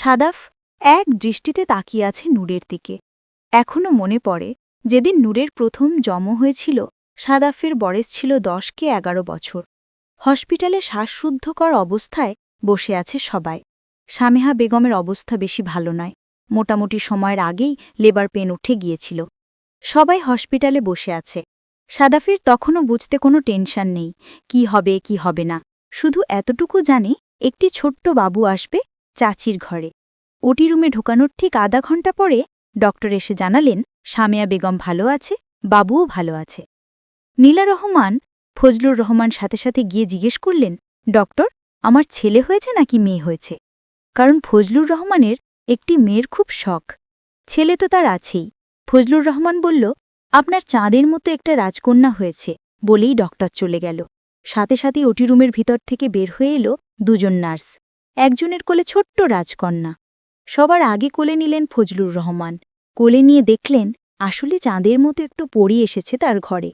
সাদাফ এক দৃষ্টিতে তাকিয়ে আছে নূরের দিকে। এখনও মনে পড়ে, যেদিন নূরের প্রথম জম হয়েছিল, সাদাফের বয়স ছিল দশ কে এগারো বছর। হসপিটালে শ্বাসশুদ্ধকর অবস্থায় বসে আছে সবাই। সামেহা বেগমের অবস্থা বেশি ভালো নয়। মোটামুটি সময়ের আগেই লেবার পেন উঠে গিয়েছিল। সবাই হসপিটালে বসে আছে। সাদাফির তখনও বুঝতে কোনো টেনশন নেই। কি হবে কি হবে না। শুধু এতটুকু জানে, একটি ছোট্ট বাবু আসবে চাচির ঘরে। ওটি রুমে ঢোকানোর ঠিক আধা ঘণ্টা পরে ডক্টর এসে জানালেন, সামিয়া বেগম ভালো আছে, বাবুও ভালো আছে। নীলা রহমান, ফজলুর রহমান সাথে সাথে গিয়ে জিজ্ঞেস করলেন, ডক্টর, আমার ছেলে হয়েছে নাকি মেয়ে হয়েছে? কারণ ফজলুর রহমানের একটি মেয়ের খুব শখ। ছেলে তো তার আছেই। ফজলুর রহমান বলল, আপনার চাঁদের মতো একটা রাজকন্যা হয়েছে, বলেই ডক্টর চলে গেল। সাথে সাথে ওটি রুমের ভিতর থেকে বের হয়ে এলো দুজন নার্স। একজনের কোলে ছোট্ট রাজকন্যা। সবার আগে কোলে নিলেন ফজলুর রহমান। কোলে নিয়ে দেখলেন, আসলে চাঁদের মতো একটু পড়ি এসেছে তার ঘরে।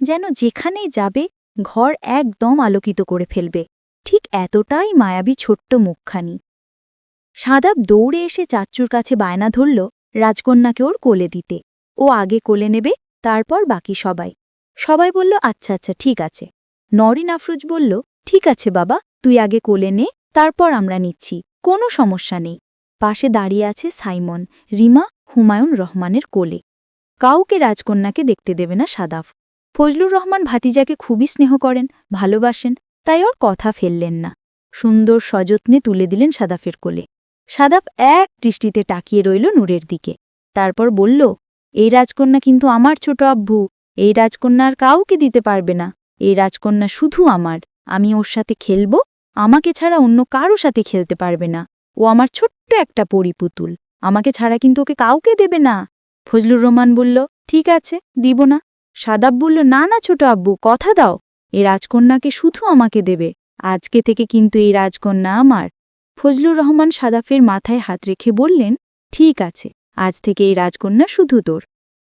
যেন যেখানেই যাবে, ঘর একদম আলোকিত করে ফেলবে। ঠিক এতটাই মায়াবী ছোট্ট মুখখানি। সাদাব দৌড়ে এসে চাচ্চুর কাছে বায়না ধরল, রাজকন্যাকে ওর কোলে দিতে। ও আগে কোলে নেবে, তারপর বাকি সবাই। সবাই বলল আচ্ছা আচ্ছা ঠিক আছে। নরিন আফরুজ বলল, ঠিক আছে বাবা, তুই আগে কোলে নে তারপর আমরা নিচ্ছি। কোনো সমস্যা নেই। পাশে দাঁড়িয়ে আছে সাইমন, রিমা, হুমায়ুন রহমানের কোলে। কাউকে রাজকন্যাকে দেখতে দেবে না সাদাফ। ফজলুর রহমান ভাতিজাকে খুবই স্নেহ করেন, ভালোবাসেন, তাই ওর কথা ফেললেন না। সুন্দর সযত্নে তুলে দিলেন সাদাফের কোলে। সাদাফ এক দৃষ্টিতে টাকিয়ে রইল নূরের দিকে। তারপর বলল, এই রাজকন্যা কিন্তু আমার ছোট আব্বু। এই রাজকন্যার কাউকে দিতে পারবে না। এই রাজকন্যা শুধু আমার। আমি ওর সাথে খেলব আমাকে ছাড়া অন্য কারও সাথে খেলতে পারবে না। ও আমার ছোট্ট একটা পরিপুতুল। আমাকে ছাড়া কিন্তু ওকে কাউকে দেবে না। ফজলুর রহমান বলল, ঠিক আছে, দিব না। সাদাব বলল, না না, ছোট আব্বু, কথা দাও। এই রাজকন্যাকে শুধু আমাকে দেবে। আজকে থেকে কিন্তু এই রাজকন্যা আমার। ফজলুর রহমান সাদাফের মাথায় হাত রেখে বললেন, ঠিক আছে, আজ থেকে এই রাজকন্যা শুধু তোর।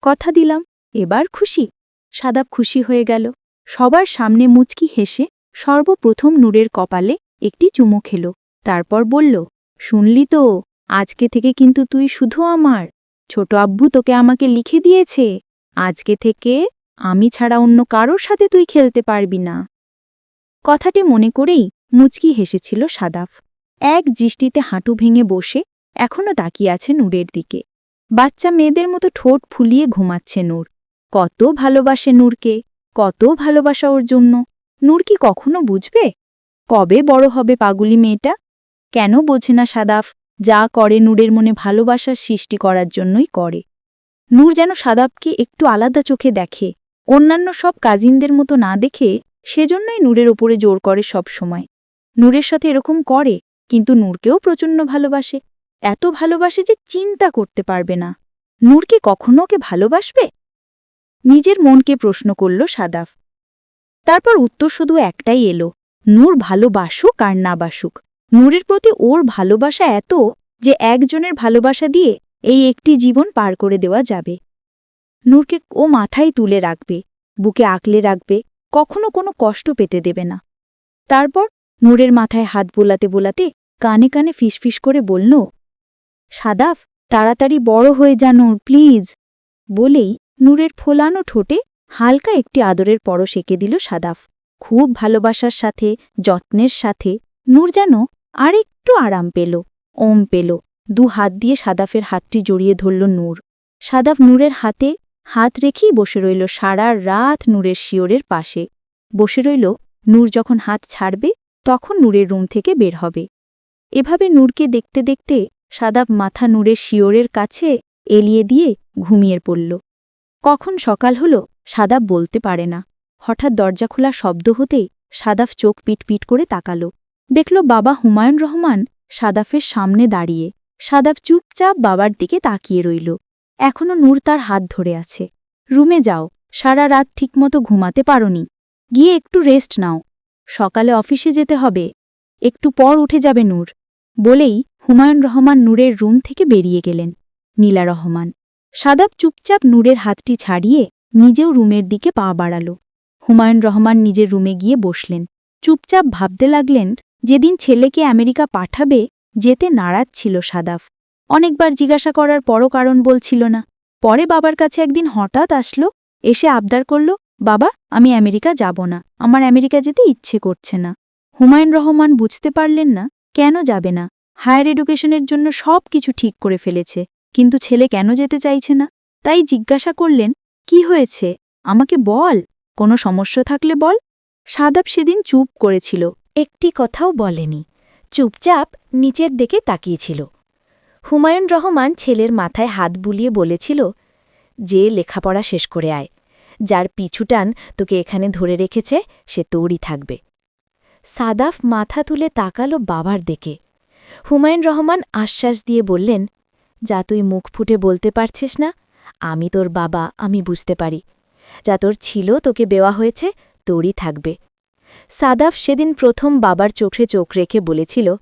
কথা দিলাম, এবার খুশি। সাদাব খুশি হয়ে গেল। সবার সামনে মুচকি হেসে সর্বপ্রথম নূরের কপালে একটি চুমো খেল। তারপর বলল, শুনলি তো, আজকে থেকে কিন্তু তুই শুধু আমার। ছোট আব্বু তোকে আমাকে লিখে দিয়েছে। আজকে থেকে আমি ছাড়া অন্য কারোর সাথে তুই খেলতে পারবি না। কথাটি মনে করেই মুচকি হেসেছিল সাদাফ। এক দৃষ্টিতে হাঁটু ভেঙে বসে এখনও তাকিয়ে আছে নূরের দিকে। বাচ্চা মেয়েদের মতো ঠোঁট ফুলিয়ে ঘুমাচ্ছে নূর। কত ভালোবাসে নূরকে, কত ভালোবাসা ওর জন্য। নূর কি কখনো বুঝবে? কবে বড় হবে পাগুলি মেয়েটা? কেন বোঝে না সাদাফ, যা করে নূরের মনে ভালোবাসার সৃষ্টি করার জন্যই করে। নূর যেন সাদাবকে একটু আলাদা চোখে দেখে, অন্যান্য সব কাজিনদের মতো না দেখে সেজন্যই নূরের ওপরে জোর করে সব সময়। নূরের সাথে এরকম করে, কিন্তু নূরকেও প্রচণ্ড ভালোবাসে, এত ভালোবাসে যে চিন্তা করতে পারবে না। নূরকে কখনো ওকে ভালোবাসবে? নিজের মনকে প্রশ্ন করল সাদাফ। তারপর উত্তর শুধু একটাই এলো, নূর ভালোবাসুক আর না বাসুক। নূরের প্রতি ওর ভালোবাসা এত যে একজনের ভালোবাসা দিয়ে এই একটি জীবন পার করে দেওয়া যাবে। নূরকে ও মাথায় তুলে রাখবে, বুকে আঁকলে রাখবে, কখনো কোনো কষ্ট পেতে দেবে না। তারপর নূরের মাথায় হাত বোলাতে বোলাতে কানে কানে ফিসফিস করে বলল, সাদাফ, তাড়াতাড়ি বড় হয়ে যা নূর, প্লিজ। বলেই নূরের ফোলানো ঠোঁটে হালকা একটি আদরের পরশ এঁকে দিল সাদাফ। খুব ভালোবাসার সাথে, যত্নের সাথে নূর যেন আর একটু আরাম পেল, ওম পেল। দু হাত দিয়ে সাদাফের হাতটি জড়িয়ে ধরল নূর। সাদাফ নূরের হাতে হাত রেখেই বসে রইল সারা রাত নূরের শিওরের পাশে। বসে রইল নূর যখন হাত ছাড়বে, তখন নূরের রুম থেকে বের হবে। এভাবে নূরকে দেখতে দেখতে সাদাব মাথা নূরের শিওরের কাছে এলিয়ে দিয়ে ঘুমিয়ে পড়ল। কখন সকাল হল, সাদাব বলতে পারে না। হঠাৎ দরজা খোলা শব্দ হতেই সাদাফ চোখ পিটপিট করে তাকাল। দেখল বাবা হুমায়ুন রহমান সাদাফের সামনে দাঁড়িয়ে। সাদাফ চুপচাপ বাবার দিকে তাকিয়ে রইল। এখনও নূর তার হাত ধরে আছে। রুমে যাও, সারা রাত ঠিকমতো ঘুমাতে পারনি। গিয়ে একটু রেস্ট নাও। সকালে অফিসে যেতে হবে। একটু পর উঠে যাবে নূর। বলেই হুমায়ুন রহমান নূরের রুম থেকে বেরিয়ে গেলেন। নীলা রহমান। সাদাব চুপচাপ নূরের হাতটি ছাড়িয়ে নিজেও রুমের দিকে পা বাড়াল। হুমায়ুন রহমান নিজের রুমে গিয়ে বসলেন। চুপচাপ ভাবতে লাগলেন, যেদিন ছেলেকে আমেরিকা পাঠাবে, যেতে নারাজ ছিল সাদাফ অনেকবার জিজ্ঞাসা করার পরও কারণ বলছিল না। পরে বাবার কাছে একদিন হঠাৎ আসলো, এসে আবদার করল, বাবা, আমি আমেরিকা যাব না, আমার আমেরিকা যেতে ইচ্ছে করছে না। হুমায়ুন রহমান বুঝতে পারলেন না, কেন যাবে না? হায়ার এডুকেশনের জন্য সব কিছু ঠিক করে ফেলেছে। কিন্তু ছেলে কেন যেতে চাইছে না? তাই জিজ্ঞাসা করলেন, কি হয়েছে? আমাকে বল। কোনো সমস্যা থাকলে বল। সাদাব সেদিন চুপ করেছিল। একটি কথাও বলেনি। চুপচাপ নিচের দিকে তাকিয়েছিল। হুমায়ুন রহমান ছেলের মাথায় হাত বুলিয়ে বলেছিল, যে লেখাপড়া শেষ করে আয়। যার পিছুটান তোকে এখানে ধরে রেখেছে, সে তোরই থাকবে। সাদাফ মাথা তুলে তাকালো বাবার দিকে। হুমায়ুন রহমান আশ্বাস দিয়ে বললেন যা তুই মুখ ফুটে বলতে পারছিস না, আমি তোর বাবা, আমি বুঝতে পারি। যা তোর ছিল, তোকে বেওয়া হয়েছে, তোরই থাকবে। সাদাফ সেদিন প্রথম বাবার চোখে চোখ রেখে বলেছিল,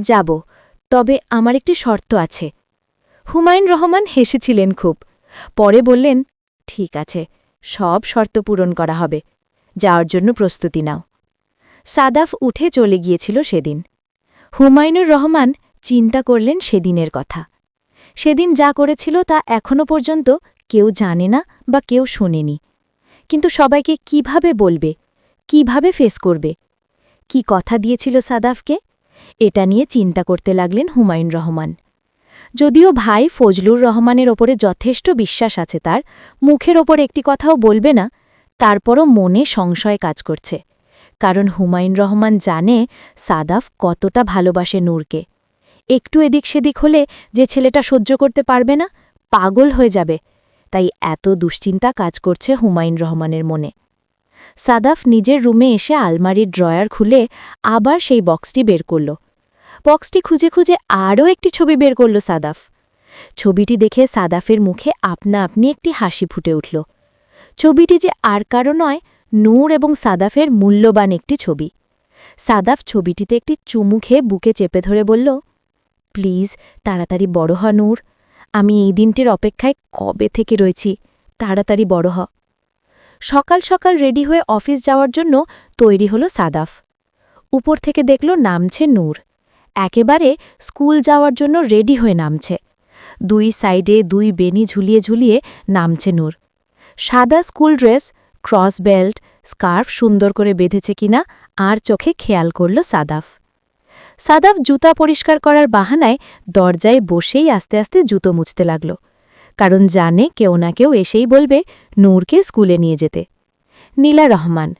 যাব, তবে আমার একটি শর্ত আছে। হুমায়ুন রহমান হেসেছিলেন খুব। পরে বললেন, ঠিক আছে, সব শর্ত পূরণ করা হবে। যাওয়ার জন্য প্রস্তুতি নাও। সাদাফ উঠে চলে গিয়েছিল সেদিন। হুমায়ুনুর রহমান চিন্তা করলেন সেদিনের কথা। সেদিন যা করেছিল তা এখনও পর্যন্ত কেউ জানে না বা কেউ শোনেনি। কিন্তু সবাইকে কীভাবে বলবে? কীভাবে ফেস করবে? কি কথা দিয়েছিল সাদাফকে? এটা নিয়ে চিন্তা করতে লাগলেন হুমায়ুন রহমান। যদিও ভাই ফজলুর রহমানের ওপরে যথেষ্ট বিশ্বাস আছে তার, মুখের ওপর একটি কথাও বলবে না, তারপরও মনে সংশয় কাজ করছে। কারণ হুমায়ুন রহমান জানে সাদাফ কতটা ভালোবাসে নূরকে। একটু এদিক সেদিক হলে যে ছেলেটা সহ্য করতে পারবে না, পাগল হয়ে যাবে। তাই এত দুশ্চিন্তা কাজ করছে হুমায়ুন রহমানের মনে। সাদাফ নিজের রুমে এসে আলমারির ড্রয়ার খুলে আবার সেই বক্সটি বের করল। বক্সটি খুঁজে খুঁজে আরও একটি ছবি বের করল সাদাফ। ছবিটি দেখে সাদাফের মুখে আপনা আপনি একটি হাসি ফুটে উঠল। ছবিটি যে আর কারও নয়, নূর এবং সাদাফের মূল্যবান একটি ছবি। সাদাফ ছবিটিতে একটি চুমু খেয়ে বুকে চেপে ধরে বলল প্লিজ, তাড়াতাড়ি বড় হ, নূর। আমি এই দিনটির অপেক্ষায় কবে থেকে রয়েছি? তাড়াতাড়ি বড় হ। সকাল সকাল রেডি হয়ে অফিস যাওয়ার জন্য তৈরি হলো সাদাফ। উপর থেকে দেখল নামছে নূর। একেবারে স্কুল যাওয়ার জন্য রেডি হয়ে নামছে। দুই সাইডে দুই বেনি ঝুলিয়ে ঝুলিয়ে নামছে নূর। সাদা school dress, cross belt, scarf সুন্দর করে বেঁধেছে কিনা আর চোখে খেয়াল করল সাদাফ। সাদাফ জুতা পরিষ্কার করার বাহানায় দরজায় বসেই আস্তে আস্তে জুতো মুছতে লাগল। কারণ জানে কেউ না কেউ এসেই বলবে, নূরকে স্কুলে নিয়ে যেতে। নীলা রহমান,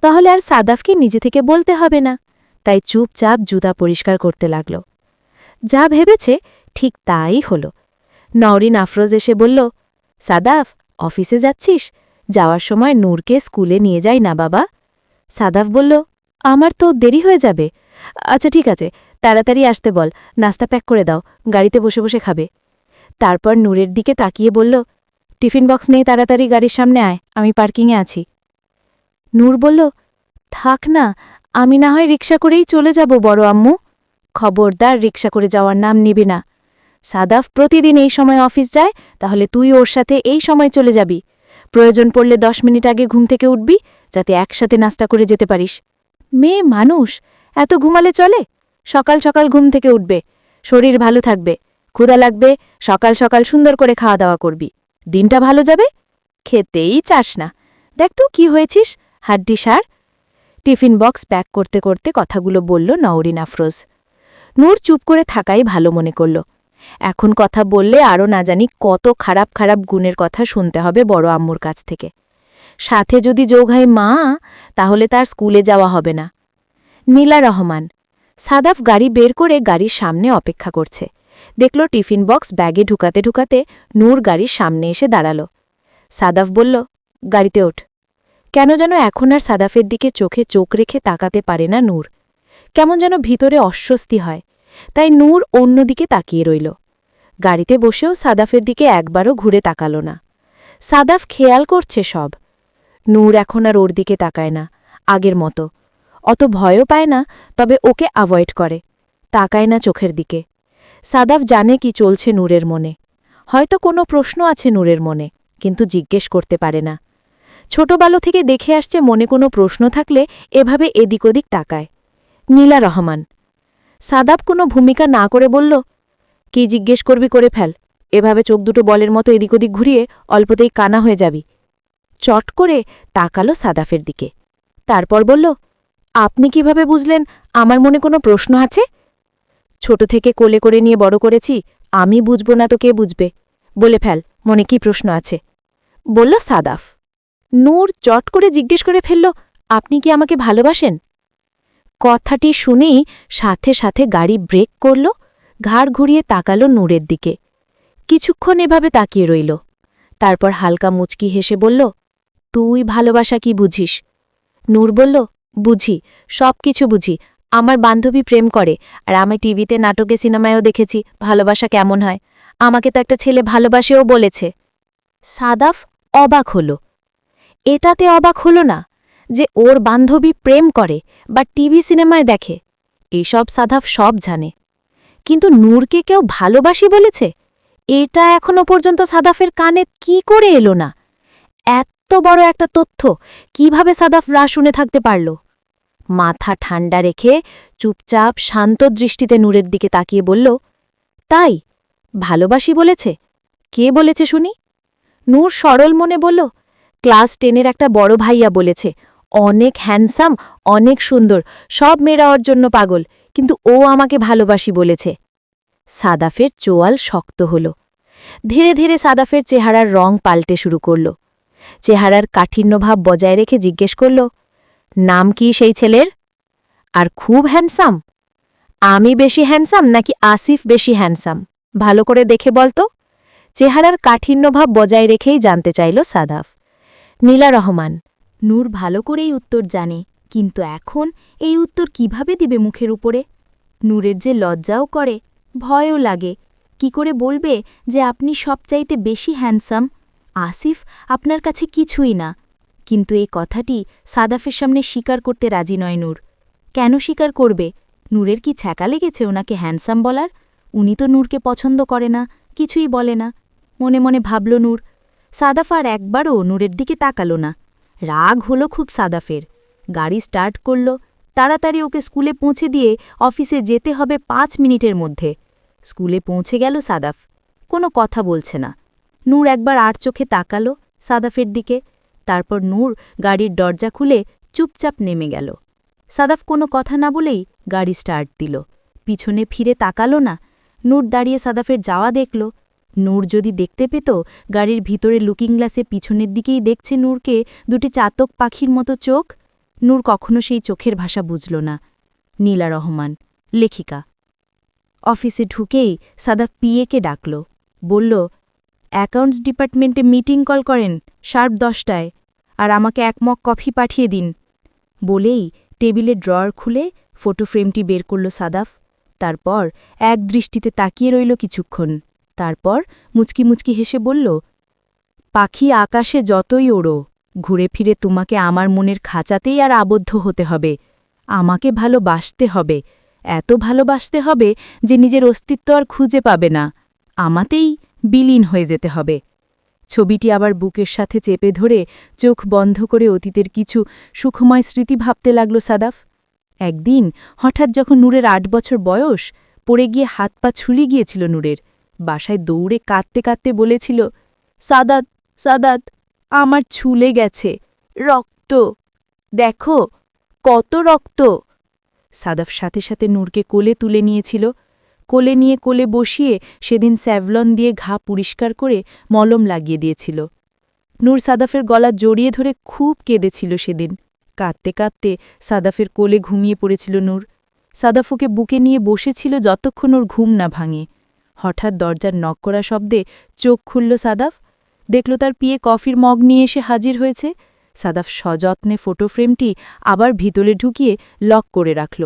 তাহলে আর সাদাফকে নিজে থেকে বলতে হবে না। তাই চুপচাপ জুতা পরিষ্কার করতে লাগল। যা ভেবেছে ঠিক তাই হল। নওরিন আফরোজ এসে বলল, সাদাফ, অফিসে যাচ্ছিস? যাওয়ার সময় নূরকে স্কুলে নিয়ে যাই না বাবা? সাদাফ বলল, আমার তো দেরি হয়ে যাবে। আচ্ছা ঠিক আছে। তাড়াতাড়ি আসতে বল। নাস্তা প্যাক করে দাও। গাড়িতে বসে বসে খাবে। তারপর নূরের দিকে তাকিয়ে বলল, টিফিন বক্স নেই, তাড়াতাড়ি গাড়ির সামনে আয়। আমি পার্কিংয়ে আছি। নূর বলল, থাক না, আমি না হয় রিক্সা করেই চলে যাব, বড় আম্মু। খবরদার, রিক্সা করে যাওয়ার নাম নিবি না। সাদাফ প্রতিদিন এই সময় অফিস যায়, তাহলে তুই ওর সাথে এই সময় চলে যাবি। প্রয়োজন পড়লে দশ মিনিট আগে ঘুম থেকে উঠবি, যাতে একসাথে নাস্তা করে যেতে পারিস। মেয়ে মানুষ এত ঘুমালে চলে? সকাল সকাল ঘুম থেকে উঠবে। শরীর ভালো থাকবে। ক্ষুধা লাগবে। সকাল সকাল সুন্দর করে খাওয়া দাওয়া করবি। দিনটা ভালো যাবে? খেতেই চাস না। দেখ তো, কি হয়েছিস? হাড্ডি সার। টিফিন বক্স প্যাক করতে করতে কথাগুলো বলল নওরিন আফরোজ। নূর চুপ করে থাকাই ভালো মনে করল। এখন কথা বললে আরও না জানি কত খারাপ খারাপ গুণের কথা শুনতে হবে বড় আম্মুর কাছ থেকে। সাথে যদি যোগ হয় মা, তাহলে তার স্কুলে যাওয়া হবে না। নীলা রহমান। সাদাফ গাড়ি বের করে গাড়ির সামনে অপেক্ষা করছে। দেখল টিফিন বক্স ব্যাগে ঢুকাতে ঢুকাতে নূর গাড়ির সামনে এসে দাঁড়াল। সাদাফ বলল, গাড়িতে ওঠ। কেন যেন এখন আর সাদাফের দিকে চোখে চোখ রেখে তাকাতে পারে না নূর। কেমন যেন ভিতরে অস্বস্তি হয়। তাই নূর অন্যদিকে তাকিয়ে রইল। গাড়িতে বসেও সাদাফের দিকে একবারও ঘুরে তাকাল না। সাদাফ খেয়াল করছে সব। নূর এখন আর ওর দিকে তাকায় না। আগের মতো। অত ভয়ও পায় না, তবে ওকে অ্যাভয়েড করে। তাকায় না চোখের দিকে। সাদাফ জানে কি চলছে নূরের মনে। হয়তো কোনো প্রশ্ন আছে নূরের মনে, কিন্তু জিজ্ঞেস করতে পারে না। ছোটবেলা থেকে দেখে আসছে মনে কোনো প্রশ্ন থাকলে এভাবে এদিক ওদিক তাকায়। নীলা রহমান। সাদাব কোনো ভূমিকা না করে বলল, কি জিজ্ঞেস করবি করে ফেল। এভাবে চোখ দুটো বলের মতো এদিক ওদিক ঘুরিয়ে অল্পতেই কানা হয়ে যাবি। চট করে তাকালো সাদাফের দিকে। তারপর বলল আপনি কীভাবে বুঝলেন? আমার মনে কোনো প্রশ্ন আছে? ছোট থেকে কোলে করে নিয়ে বড় করেছি, আমি বুঝব না তো কে বুঝবে? বলে ফেল, মনে কি প্রশ্ন আছে? বলল সাদাফ। নূর চট করে জিজ্ঞেস করে ফেলল, আপনি কি আমাকে ভালোবাসেন? কথাটি শুনেই সাথে সাথে গাড়ি ব্রেক করল, ঘাড় ঘুরিয়ে তাকালো নূরের দিকে। কিছুক্ষণ এভাবে তাকিয়ে রইল। তারপর হালকা মুচকি হেসে বলল, তুই ভালোবাসা কি বুঝিস? নূর বলল বুঝি সব কিছু বুঝি। আমার বান্ধবী প্রেম করে, আর আমি টিভিতে নাটকে সিনেমায়ও দেখেছি, ভালোবাসা কেমন হয়। আমাকে তো একটা ছেলে ভালোবাসেও বলেছে। সাদাফ অবাক হল। এটাতে অবাক হল না যে ওর বান্ধবী প্রেম করে, বা টিভি সিনেমায় দেখে। এইসব সাদাফ সব জানে। কিন্তু নূরকে কেউ ভালোবাসি বলেছে? এটা এখনও পর্যন্ত সাদাফের কানে কি করে এলো না? এত বড় একটা তথ্য কীভাবে সাদাফ রা শুনে থাকতে পারল? মাথা ঠান্ডা রেখে চুপচাপ শান্ত দৃষ্টিতে নূরের দিকে তাকিয়ে বলল, তাই, ভালোবাসি বলেছে। কে বলেছে শুনি? নূর সরল মনে বলল, ক্লাস টেনের একটা বড় ভাইয়া বলেছে, অনেক হ্যান্ডসাম, অনেক সুন্দর, সব মেয়েরা ওর জন্য পাগল, কিন্তু ও আমাকে ভালোবাসি বলেছে। সাদাফের চোয়াল শক্ত হল। ধীরে ধীরে সাদাফের চেহারার রং পাল্টে শুরু করল। চেহারার কাঠিন্যভাব বজায় রেখে জিজ্ঞেস করল, নাম কি সেই ছেলের? আর খুব হ্যান্ডসাম আমি বেশি হ্যান্ডসাম নাকি আসিফ বেশি হ্যান্ডসাম ভালো করে দেখে বলতো চেহারার কাঠিন্যভাব বজায় রেখেই জানতে চাইল সাদাফ। নীলা রহমান, নূর ভালো করেই উত্তর জানে, কিন্তু এখন এই উত্তর কীভাবে দিবে মুখের উপরে? নূরের যে লজ্জাও করে, ভয়ও লাগে। কি করে বলবে যে আপনি সবচাইতে বেশি হ্যান্ডসাম আসিফ, আপনার কাছে কিছুই না। কিন্তু এই কথাটি সাদাফের সামনে স্বীকার করতে রাজি নয় নূর। কেন স্বীকার করবে? নূরের কি ছ্যাঁকা লেগেছে ওনাকে হ্যান্ডসাম বলার? উনি তো নূরকে পছন্দ করে না, কিছুই বলে না। মনে মনে ভাবল নূর, সাদাফ আর একবারও নূরের দিকে তাকালো না। রাগ হলো খুব সাদাফের। গাড়ি স্টার্ট করল, তাড়াতাড়ি ওকে স্কুলে পৌঁছে দিয়ে অফিসে যেতে হবে পাঁচ মিনিটের মধ্যে। স্কুলে পৌঁছে গেল সাদাফ। কোনো কথা বলছে না। নূর একবার আর চোখে তাকালো সাদাফের দিকে, তারপর নূর গাড়ির দরজা খুলে চুপচাপ নেমে গেল। সাদাফ কোনো কথা না বলেই গাড়ি স্টার্ট দিল। পিছনে ফিরে তাকালো না, নূর দাঁড়িয়ে সাদাফের যাওয়া দেখল। নূর যদি দেখতে পেত, গাড়ির ভিতরে লুকিং গ্লাসে পিছনের দিকেই দেখছে নূরকে দুটি চাতক পাখির মতো চোখ। নূর কখনো সেই চোখের ভাষা বুঝল না। নীলা রহমান, লেখিকা। অফিসে ঢুকেই সাদাফ পিএকে ডাকল। বলল অ্যাকাউন্টস ডিপার্টমেন্টে মিটিং কল করেন শার্প দশটায় আর আমাকে এক মগ কফি পাঠিয়ে দিন। বলেই টেবিলের ড্রয়ার খুলে ফটো ফ্রেমটি বের করল সাদাফ। তারপর এক দৃষ্টিতে তাকিয়ে রইল কিছুক্ষণ। তারপর মুচকি মুচকি হেসে বলল, পাখি আকাশে যতই ওড়ো, ঘুরে ফিরে তোমাকে আমার মনের খাঁচাতেই আর আবদ্ধ হতে হবে। আমাকে ভালোবাসতে হবে, এত ভালোবাসতে হবে যে নিজের অস্তিত্ব আর খুঁজে পাবে না। আমাতেই বিলীন হয়ে যেতে হবে। ছবিটি আবার বুকের সাথে চেপে ধরে চোখ বন্ধ করে অতীতের কিছু সুখময় স্মৃতি ভাবতে লাগল সাদাফ। একদিন, হঠাৎ যখন নূরের আট বছর বয়স, পড়ে গিয়ে হাত পা ছুলি গিয়েছিল নূরের। বাসায় দৌড়ে কাঁদতে কাঁদতে বলেছিল, সাদাত সাদাত, আমার ছুলে গেছে, রক্ত, দেখো, কত রক্ত। সাদাফ সাথে সাথে নূরকে কোলে তুলে নিয়েছিল কোলে নিয়ে কোলে বসিয়ে সেদিন স্যাভলন দিয়ে ঘা পরিষ্কার করে মলম লাগিয়ে দিয়েছিল। নূর সাদাফের গলা জড়িয়ে ধরে খুব কেঁদেছিল সেদিন। কাঁদতে কাঁদতে সাদাফের কোলে ঘুমিয়ে পড়েছিল নূর। সাদাফুকে বুকে নিয়ে বসেছিল যতক্ষণ ওর ঘুম না ভাঙে। হঠাৎ দরজার নক করা শব্দে চোখ খুলল সাদাফ। দেখল তার পিয়ে কফির মগ নিয়ে এসে হাজির হয়েছে। সাদাফ সযত্নে ফটো ফ্রেমটি আবার ভিতরে ঢুকিয়ে লক করে রাখল।